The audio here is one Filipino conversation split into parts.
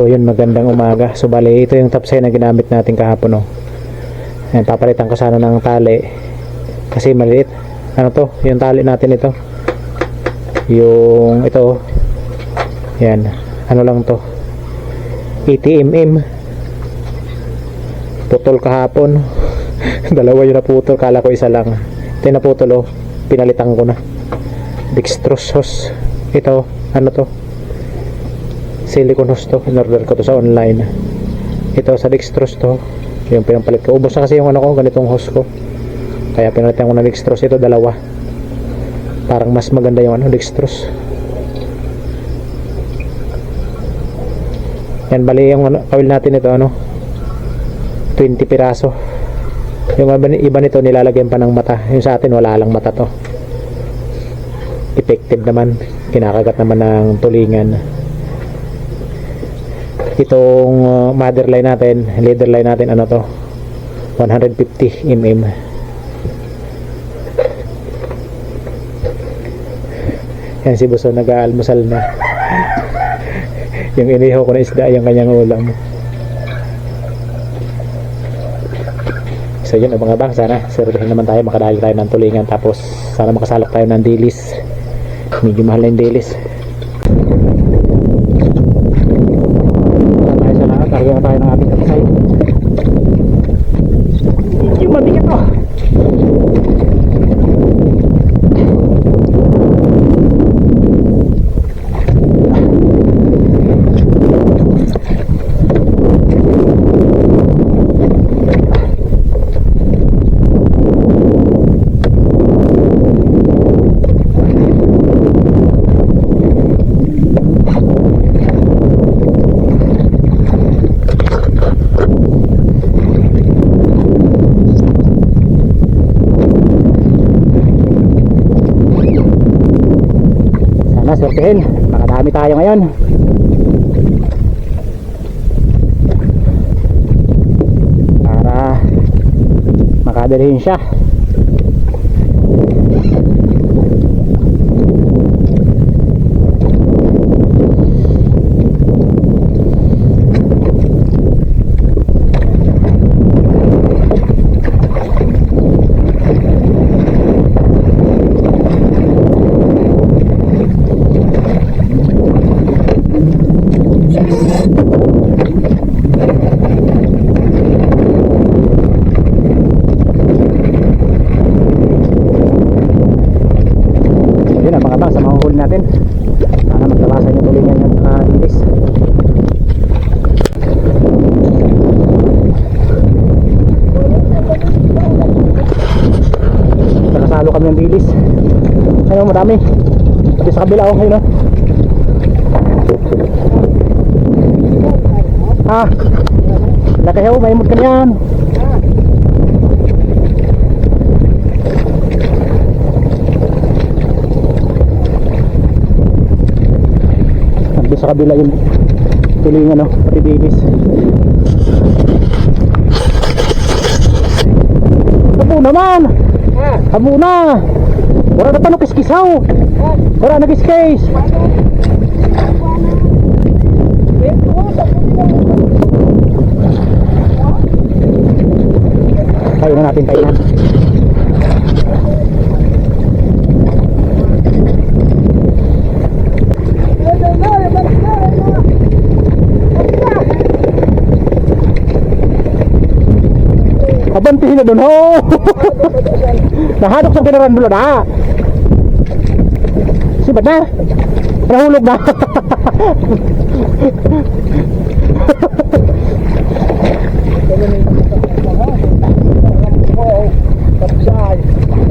So yun, magandang umaga. So bali, ito yung top sign na ginamit natin kahapon. Oh. Ayan, papalitan ko sana ng tali. Kasi maliit. Ano to? Yung tali natin ito. Yung ito. oh. Yan. Ano lang to? 80mm. Putol kahapon. Dalawa yung naputol. Kala ko isa lang. Ito yung naputol oh. Pinalitan ko na. Dextrose. Ito. Ano to? Silicone hose to in-order ko to sa online. Ito sa dextrose to yung pinapalit ko. Ubos na kasi yung ano ko ganitong hose ko. Kaya pinalitan ko na dextrose. Ito dalawa. Parang mas maganda yung ano dextrose. Yan bali yung ano, kawil natin ito ano 20 piraso. Yung iba nito nilalagyan pa ng mata. Yung sa atin wala lang mata to. Effective naman. Kinakagat naman ng tulingan itong uh, mother line natin leader line natin ano to? 150 mm. Yan si Buso nag-aalmusal na. Yung inihaw ko na isda yung kanyang ulam. So yun mga bang sana serbihin naman tayo makadali tayo ng tulingan tapos sana makasalok tayo ng dilis. Medyo mahal na yung dilis tayo sa lahat, targa na tayo ng ating kapsay. Yung mabigat to. Sana swertehin. Makadami tayo ngayon. Para makadalhin siya. Yun ang mga bang sa mga huli natin. Sana maglabasan yung tulingan at uh, dilis. Nakasalo kami ng dilis. Ayun, marami. Pati sa kabila, oh, ayun, oh. Ah, laki ho, may imod ka na yan. Nandun sa kabila yung tulingan, no? Pati dilis. Abo naman! Abo na! Wala na pa no kiskisaw! Wala na kiskis! Tayo na natin kainan. Abantihin na doon ho! Nahadok sa kinarandulo na! Sibat na! Nahulog na!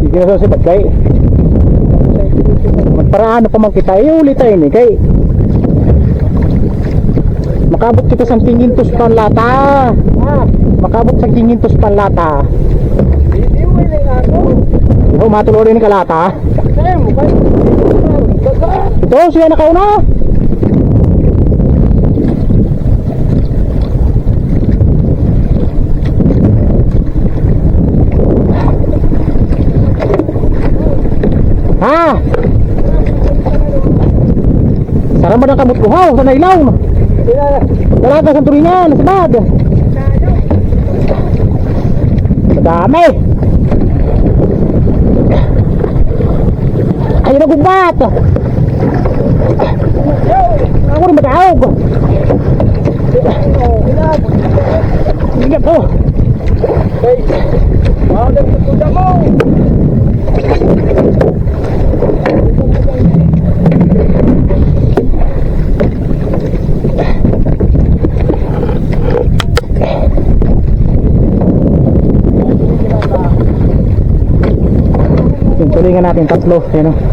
Sige na sa sibat kay. Magparaano pa man kita, eh ulit tayo ni kay. Makabot kita sa tingintos panlata. Makabot sa tingintos panlata. Ikaw matuloy rin ni kalata. Ito, siya na kauna. Ha? Sara man ang kamot ko ha, sa nailaw. Wala pa sa turingan, sa bag. Madami. Ayun na gumbat. Ako rin matawag. Sige po. Yung tulingan natin tatlo. Yan o.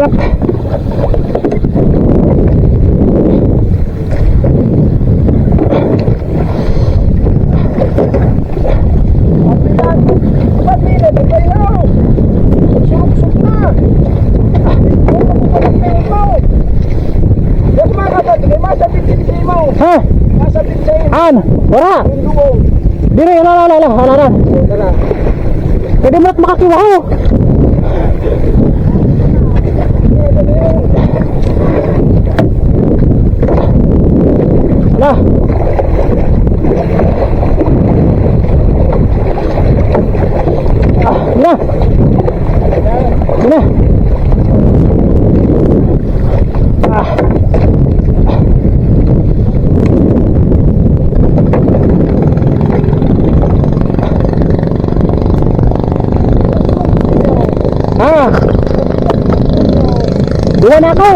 Hirap. Ha? An? Wala. Dire, wala, wala, wala, wala, wala. Pwede mo at makakiwa ko. Wala. Ah, muna. Muna. Na ako.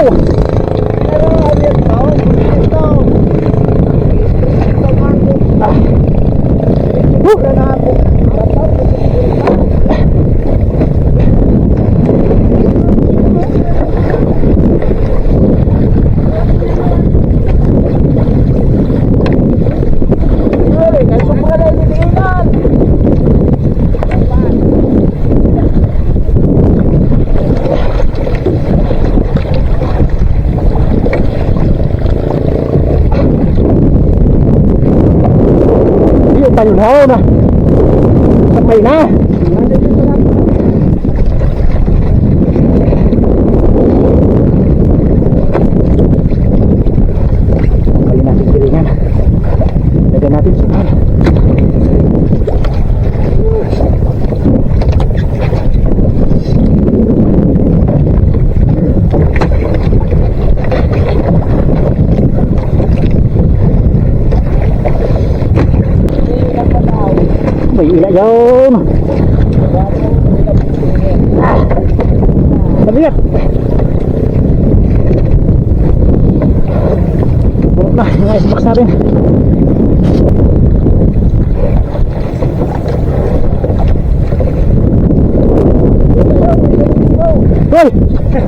Yung panhaw na. Sabay na. Sabay natin silingan. Lagyan natin silingan. May ila yun. Ah. Mabigat. Burot na yung icebox natin. Hoy! Wala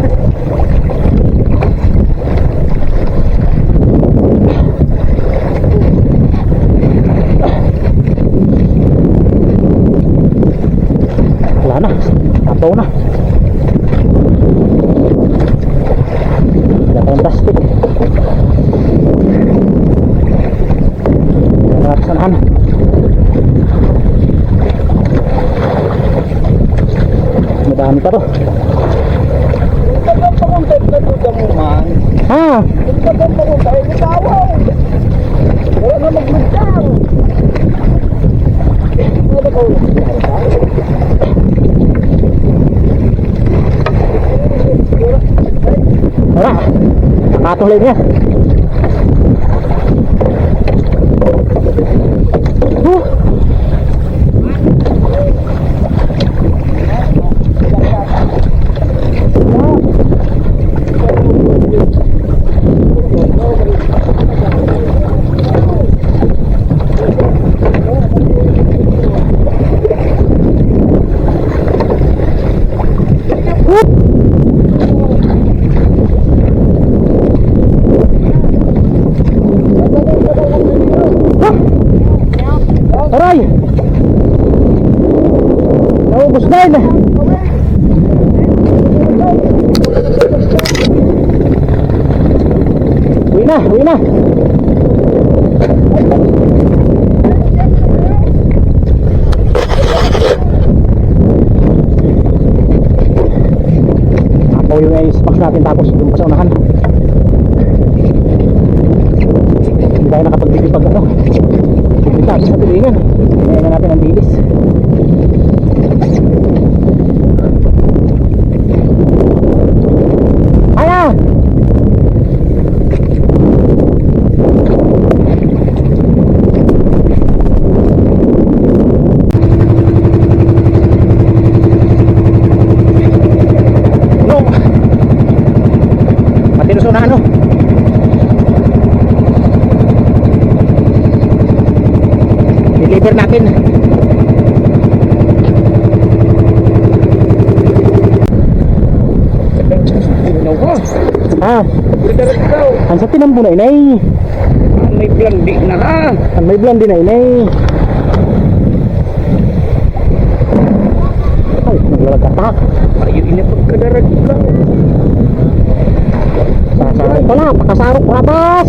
na. Na. Wala tayong plastic. Wala na sanahan. Madami pa to. ตรงเลยเนี่ย na, uwi na. Napaw yung icebox natin tapos yung pa sa unahan. Hindi tayo nakapagbibig pag ano. Bibig tayo sa pilingan. Kaya natin ang bilis. Na inay. May blandi na ha. Ang may blonde na inay. Ay, naglalagatak. Ayun ini pagkadarat ikaw. Sasarok pala, pakasarok labas.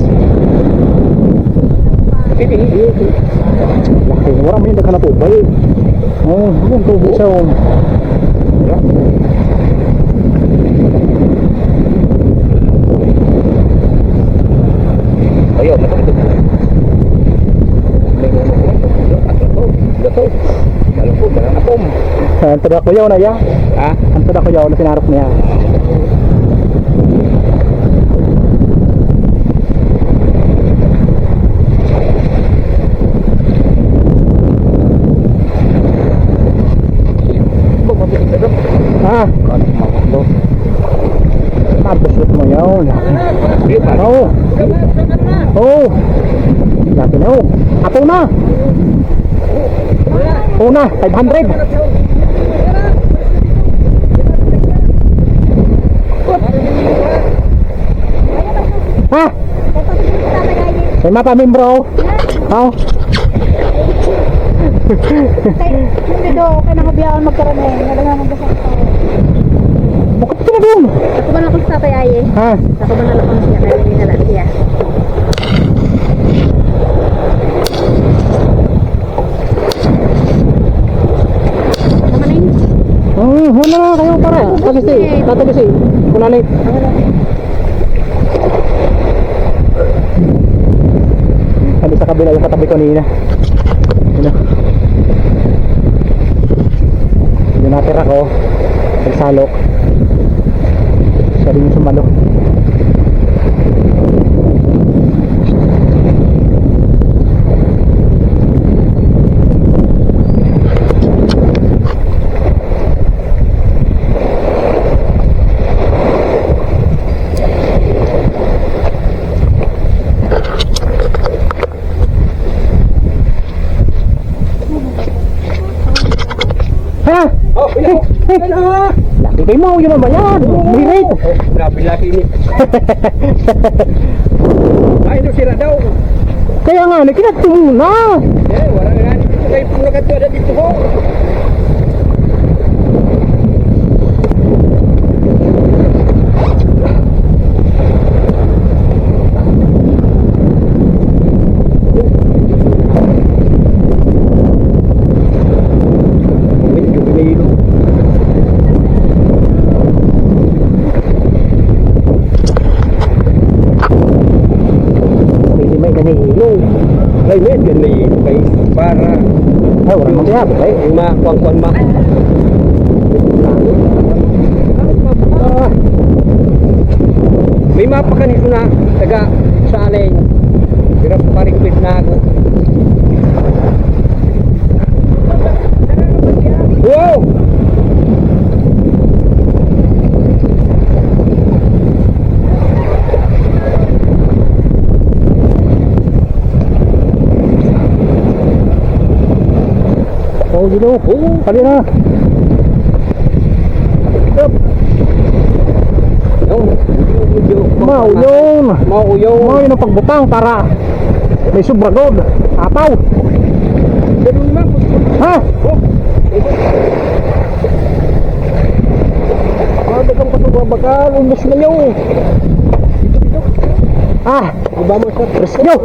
Ini, Laki, wala mo yung naghanap po ba eh. Oh, yung tubo siya oh. Ayo, betul betul. Betul. Kalau pun barang apom. Ang tada ko yaw na ya. Ah, Ang tada ko yaw na sinarok niya. Ah, mabusot mo yaw. Ba? Oo. Oo. Laki na oh. Apo na. Una, 500. Ha? May mapa membro. Ha? Hindi do, kaya nakabiyawan magkaroon eh. Ng dasang tao. Bakit ka na dun? Ako ba na ako sa tatay ay eh? Ha? Ako ba nalakon siya kaya hindi nala siya? Hula na kayo para. Tatagisi. Tatagisi. Kunalit. Sabi sa kabila yung katabi ko nina. Na. Yung natira ko. Nagsalok. Siya rin yung sumalo. Ha? Oh, Ina. Laki kayo mo. Yun naman yan. May rate. Grabe laki ini. Ay, no sila daw. Kaya nga, nakinat muna. Eh, wala nga dito kayo pang nakatuwa dito ho. Medyo binilo. Pwede may ganilo. Ay, med, ganito kay para Ay, wala mong siya. ay ma kuang kuang ma. Ah, May mapa ka nito na taga sa alay. Pero paring bit na ako. Wow! Oh, dito. Oh, kali na. Yung, Mau yun. Mau yung. Mau yun ang pagbutang para may subragod. Na. Ha? Oh! Mga kang patubabakal, umus na nyo. Ah, Iba mo sa rescue.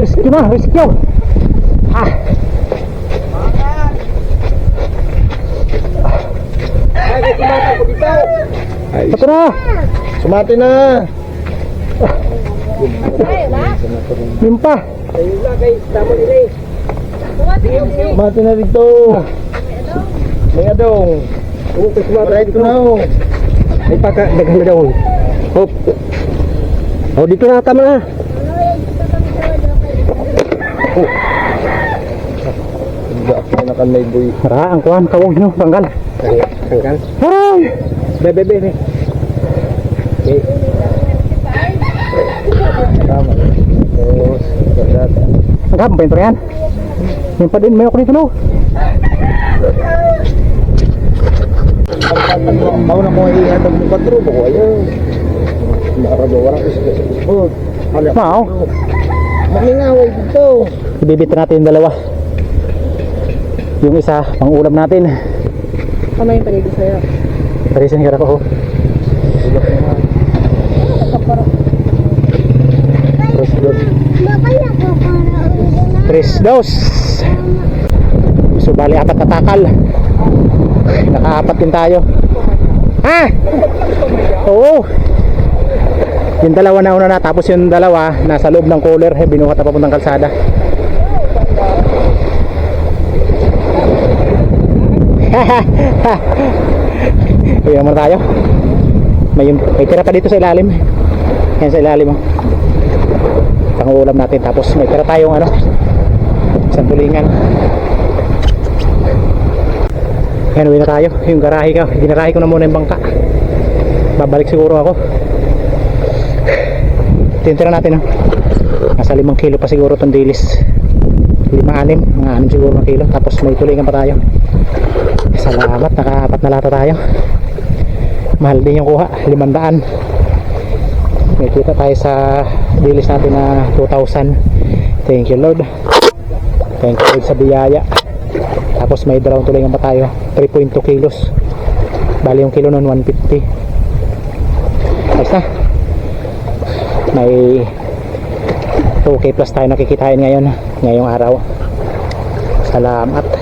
Rescue na, rescue. Ah, Ay, Ito na! sumati na. Yung pa! Ayun na guys, tama nila eh. Sumati na dito. May adong. Oo, kasi sumati na dito na. oh. Ay, paka, daghan na daw. Hop. Oh, dito na, tama na. Oh. Hindi ako na kan may boy. Tara, ang kuhan, kawong nyo, tanggal. Tanggal. Ay! Bebe, bebe. Okay. Tama. Tapos, dadat. Ang kapang pa yan. Yung pa din, may ako dito no. Ako na ko ay atag mo patro ko ayo. Marado wala ko sa Oh, hala. Mao. Mamingaway dito. Ibibita natin yung dalawa. Yung isa, pang ulam natin. Yung tagay ko sa'yo? Parisan hirap ako. Tres dos. Tres dos. So bali apat na takal. Nakaapat din tayo. Ha? Oo. Yung dalawa na una na tapos yung dalawa nasa loob ng cooler eh, binuhat na papuntang kalsada. Uwi naman tayo. May, may tira pa dito sa ilalim. Yan sa ilalim. Oh. Pangulam natin. Tapos may tira tayong ano. Isang tulingan. Yan, uwi na tayo. Yung garahe ko. Ginarahe ko na muna yung bangka. Babalik siguro ako. Ito yung tira natin. Oh. Nasa limang kilo pa siguro itong dilis. Lima, anim. Mga anim siguro na kilo. Tapos may tulingan pa tayo. Salamat, nakaapat na lata tayo. Mahal din yung kuha, 500. May kita tayo sa bilis natin na 2,000. Thank you Lord. Thank you Lord sa biyaya. Tapos may dalawang tulingan pa tayo, 3.2 kilos. Bali yung kilo nun 150. Ayos na. May 2K plus tayo nakikitain ngayon, ngayong araw. Salamat.